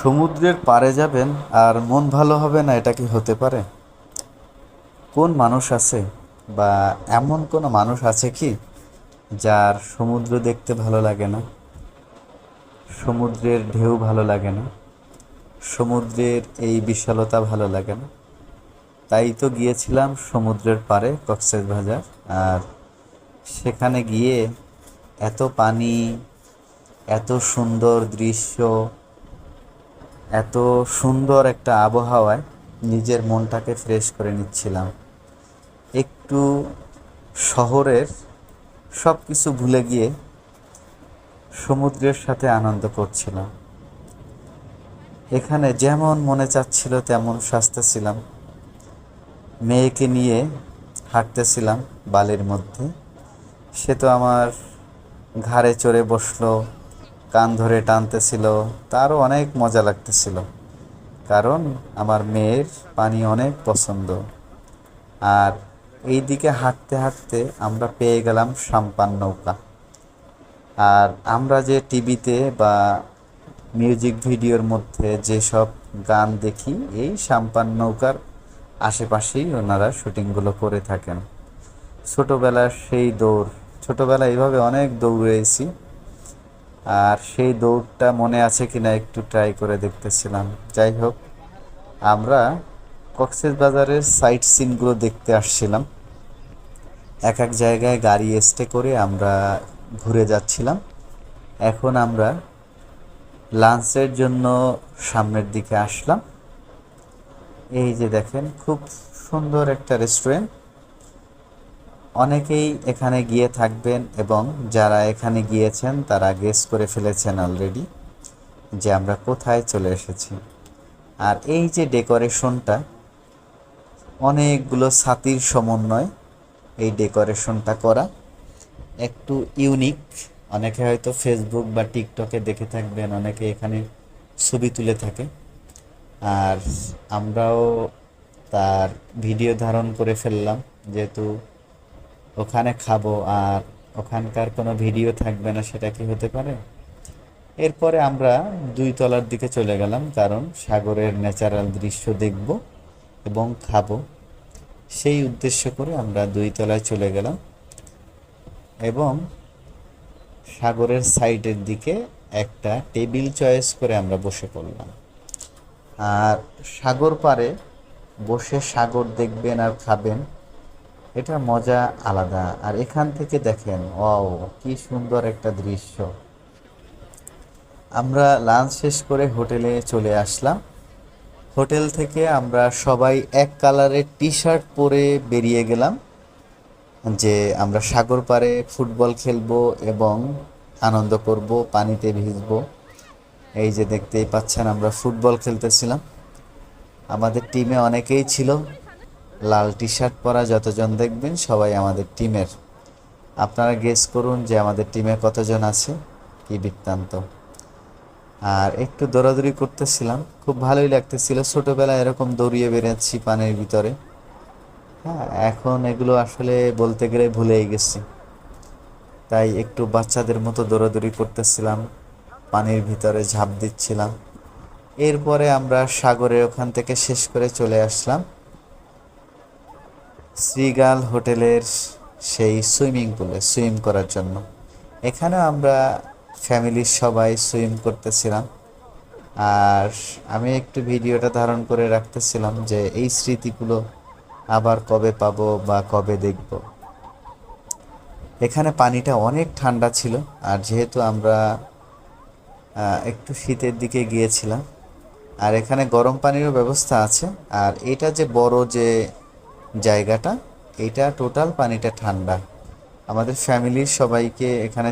সমুদ্রের পাড়ে যাবেন আর মন ভালো হবে না, এটা কি হতে পারে? কোন মানুষ আছে বা এমন কোনো মানুষ আছে কি যার সমুদ্র দেখতে ভালো লাগে না? সমুদ্রের ঢেউ ভালো লাগে না? সমুদ্রের এই বিশালতা ভালো লাগে না? তাই তো গিয়েছিলাম সমুদ্রের পাড়ে কক্সবাজার আর সেখানে গিয়ে এত পানি, এত সুন্দর দৃশ্য এত সুন্দর একটা আবহাওয়ায় নিজের মনটাকে ফ্রেশ করে নিচ্ছিলাম। একটু শহরের সব কিছু ভুলে গিয়ে সমুদ্রের সাথে আনন্দ করছিলাম। এখানে যেমন মনে চাচ্ছিল তেমন সাজতেছিলাম। মেয়েকে নিয়ে হাঁটতেছিলাম বালির মধ্যে। সে তো আমার ঘাড়ে চড়ে বসল। কান ধরে টানতেছিল, তারও অনেক মজা লাগতেছিল। কারণ আমার মেয়ের পানি অনেক পছন্দ। আর এই দিকে হাঁটতে হাঁটতে আমরা পেয়ে গেলাম সাম্পান নৌকা। আর আমরা যে টিভিতে বা মিউজিক ভিডিওর মধ্যে যেসব গান দেখি, এই সাম্পান নৌকার আশেপাশেই ওনারা শুটিংগুলো করে থাকেন। ছোটোবেলার সেই দৌড়, ছোটোবেলায় এইভাবে অনেক দৌড়েছি। আর সেই দৌড়টা মনে আছে কিনা একটু ট্রাই করে দেখতেছিলাম। যাই হোক, আমরা কক্সেস বাজারের সাইট সিনগুলো দেখতে আসছিলাম। এক এক জায়গায় গাড়ি স্টে করে আমরা ঘুরে যাচ্ছিলাম। এখন আমরা লাঞ্চের জন্য সামনের দিকে আসলাম। এই যে দেখেন, খুব সুন্দর একটা রেস্টুরেন্ট অনেকেই এখানে গিয়ে থাকবেন এবং যারা এখানে গিয়েছেন, তারা গেস করে ফেলেছেন অলরেডি যে আমরা কোথায় চলে এসেছি। আর এই যে ডেকোরেশনটা অনেকগুলো ছাতির সমন্বয় এই ডেকোরেশনটা করা একটু ইউনিক অনেকে হয়তো ফেসবুক বা টিকটকে দেখে থাকবেন, অনেকে এখানে ছবি তুলে থাকে। আর আমরাও তার ভিডিও ধারণ করে ফেললাম, যেহেতু ওখানে খাব আর ওখানকার কোনো ভিডিও থাকবে না, সেটা কি হতে পারে? এরপরে আমরা দুই তলার দিকে চলে গেলাম, কারণ সাগরের ন্যাচারাল দৃশ্য দেখব এবং খাব। সেই উদ্দেশ্য করে আমরা দুই তলায় চলে গেলাম এবং সাগরের সাইডের দিকে একটা টেবিল চয়েস করে আমরা বসে পড়লাম। আর সাগর পাড়ে বসে সাগর দেখবেন আর খাবেন। এটা মজা আলাদা। আর এখান থেকে দেখেন ও কি সুন্দর একটা দৃশ্য। আমরা লাঞ্চ শেষ করে হোটেলে চলে আসলাম। হোটেল থেকে আমরা সবাই এক কালারের টি শার্ট পরে বেরিয়ে গেলাম যে আমরা সাগর পাড়ে ফুটবল খেলব এবং আনন্দ করব, পানিতে ভিজবো। এই যে দেখতেই পাচ্ছেন, আমরা ফুটবল খেলতেছিলাম। আমাদের টিমে অনেকেই ছিল। লাল টি শার্ট পরা যতজন দেখবেন সবাই আমাদের টিমের। আপনারা গেস করুন যে আমাদের টিমে কতজন আছে, কি বৃত্তান্ত। আর একটু দৌড়াদৌড়ি করতেছিলাম, খুব ভালোই লাগতেছিল। ছোটোবেলায় এরকম দৌড়িয়ে বেড়াচ্ছি পানির ভিতরে। হ্যাঁ এখন এগুলো আসলে বলতে গেলে ভুলেই গেছি। তাই একটু বাচ্চাদের মতো দৌড়াদৌড়ি করতেছিলাম, পানির ভিতরে ঝাঁপ দিচ্ছিলাম। এরপরে আমরা সাগরে ওখান থেকে শেষ করে চলে আসলাম। শ্রীগাল হোটেলের সেই সুইমিং পুলে সুইম করার জন্য। এখানে আমরা ফ্যামিলির সবাই সুইম করতেছিলাম। আর আমি একটু ভিডিওটা ধারণ করে রাখতেছিলাম যে এই স্মৃতিগুলো আবার কবে পাবো বা কবে দেখব। এখানে পানিটা অনেক ঠান্ডা ছিল, আর যেহেতু আমরা একটু শীতের দিকে গিয়েছিলাম, আর এখানে গরম পানিরও ব্যবস্থা আছে। আর এটা যে বড় যে জায়গাটা এটা টোটাল পানিটা ঠান্ডা। আমাদের ফ্যামিলির সবাইকে এখানে